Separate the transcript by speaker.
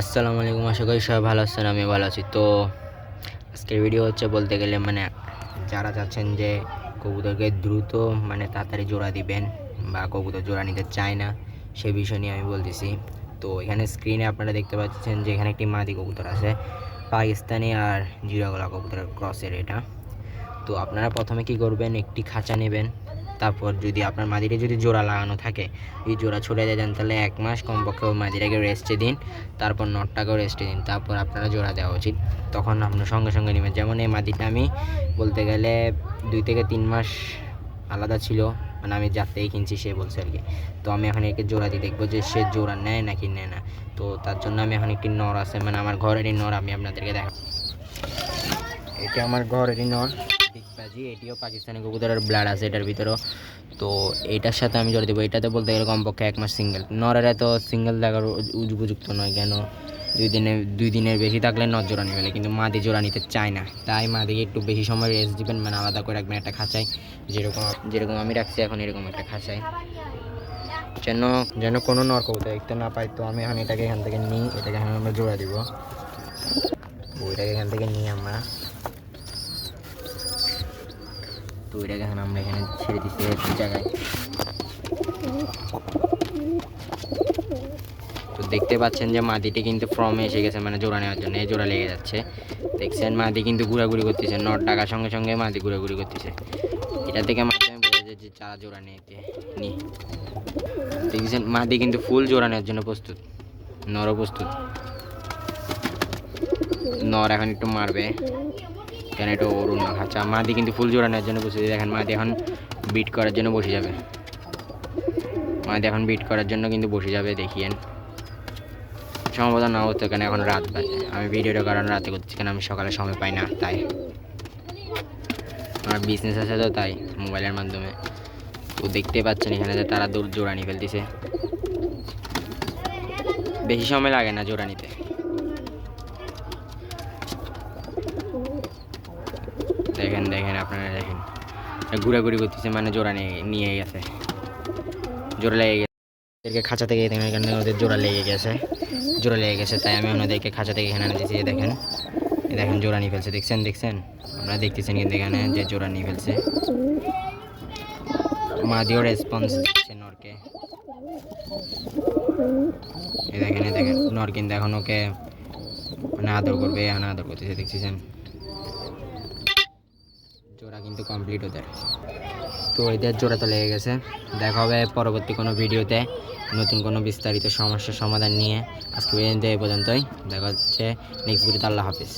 Speaker 1: আসসালামু আলাইকুম, আশা করি সবাই ভালো আছেন আমি ভালো আছি। তো আজকের ভিডিও হচ্ছে বলতে গেলে মানে যারা চাচ্ছেন যে কবুতরকে দ্রুত মানে তাড়াতাড়ি জোড়া দিবেন বা কবুতর জোড়া নিতে চায় না, সে বিষয় নিয়ে আমি বলতেছি। তো এখানে স্ক্রিনে আপনারা দেখতে পাচ্ছেন যে এখানে একটি মাদি কবুতর আছে, পাকিস্তানি আর জিরাগোলা কবুতরের ক্রসের এটা। তো আপনারা প্রথমে কি করবেন, একটি খাঁচা নেবেন তারপর যদি আপনার মাদিরে যদি জোড়া লাগানো থাকে, এই জোড়া ছুটে যান তাহলে এক মাস কমপক্ষে ওই মাদিটাকে রেস্টে দিন, তারপর নটটাকেও রেস্টে দিন, তারপর আপনারা জোড়া দেওয়া উচিত। তখন আপনার সঙ্গে সঙ্গে নেবেন। যেমন এই মাদিটা আমি বলতে গেলে দুই থেকে তিন মাস আলাদা ছিল মানে আমি যাতেই কিনছি সে বলছে আর কি। তো আমি এখন একে জোড়া দিয়ে দেখব যে সে জোড়া নেয় নাকি নেয় না। তো তার জন্য আমি এখন একটি নর আছে মানে আমার ঘরেরই নর আমি আপনাদেরকে দেখা এটা আমার ঘরেরই নর। ডিগবাজি এটিও পাকিস্তানি কবুতরের ব্লাড আছে এটার ভিতরেও। তো এটার সাথে আমি জোড়া দেবো এটাতে বলতে গেলে কমপক্ষে এক মাস সিঙ্গেল নরের এত সিঙ্গেল দেখার উপযুক্ত নয় কেন? দুই দিনে, দুই দিনের বেশি থাকলে নর জোড়া নেবে কিন্তু মাদি জোড়া নিতে চায় না। তাই মাদিকে একটু বেশি সময় রেস্ট দিবেন মানে আলাদা করে রাখবেন একটা খাঁচায়। যেরকম যেরকম আমি রাখছি এখন এরকম একটা খাঁচায়। যেন যেন কোনো নর কবুতর দেখতে না পাই তো আমি এখন এটাকে এখান থেকে নিই, এটাকে এখন আমরা জোড়া দিব। ওইটাকে এখান থেকে নিই আমরা। তো এটাকে এখন আমরা এখানে ছেড়ে দিচ্ছি জায়গায়। তো দেখতে পাচ্ছেন যে মাদিটি কিন্তু ফর্মে এসে গেছে মানে জোড়া নেওয়ার জন্য, এই জোড়া লেগে যাচ্ছে। দেখছেন মাদি কিন্তু ঘোরাঘুরি করতেছে, নট ডাকার সঙ্গে সঙ্গে মাদি ঘোরাঘুরি করতেছে। এটা থেকে বোঝা যায় যে চারা জোড়া নিতে, নি। দেখছেন মাদি কিন্তু ফুল জোড়া নেওয়ার জন্য প্রস্তুত, নরও প্রস্তুত। নর এখন একটু মারবে। কেন এটা অরুণ আচ্ছা মাদি কিন্তু ফুল জোড়া নেওয়ার জন্য বসে দেখেন, মাদি এখন বিট করার জন্য বসে যাবে। মাদি এখন বিট করার জন্য কিন্তু বসে যাবে, দেখিয়েন। সম্ভবত না হতো কেন এখন রাত বাজে। আমি ভিডিওটা কারণ রাতে করছি কেন আমি সকালে সময় পাই না, তাই। আমার বিজনেস আছে তো, তাই মোবাইলের মাধ্যমে। তো দেখতে পাচ্ছেন এখানে যে তারা দূর জোড়া নিয়ে ফেলতেছে। বেশি সময় লাগে না জোড়া নিতে দেখেন দেখেন আপনারা দেখেন। ঘুরাঘুরি করতেছে মানে জোড়া নিয়ে গেছে জোড়া লেগে গেছে। ওদেরকে খাঁচা থেকে দেখেন এখানে ওদের জোড়া লেগে গেছে। জোড়া লেগে গেছে, তাই আমি ওনাদেরকে খাঁচা থেকে এখানে দিয়েছি দেখেন। দেখেন, জোড়া নিয়ে ফেলছে, দেখছেন দেখছেন? আপনারা দেখতেছেন কিন্তু এখানে যে জোড়া নিয়ে ফেলছে। মাদিও রেসপন্স দিচ্ছে নরকে। দেখেন দেখেন, নর কিন্তু এখন ওকে মানে আদর করবে, এখন আদর করতেছে, দেখতেছেন? জোড়া কিন্তু কমপ্লিট ওদের তো এদের জোড়া তো লেগে গেছে। দেখা হবে পরবর্তী কোনো ভিডিওতে নতুন কোনো বিস্তারিত সমস্যার সমাধান নিয়ে। আজকে এই পর্যন্তই। দেখা হচ্ছে নেক্সট ভিডিওতে। আল্লাহ হাফিজ।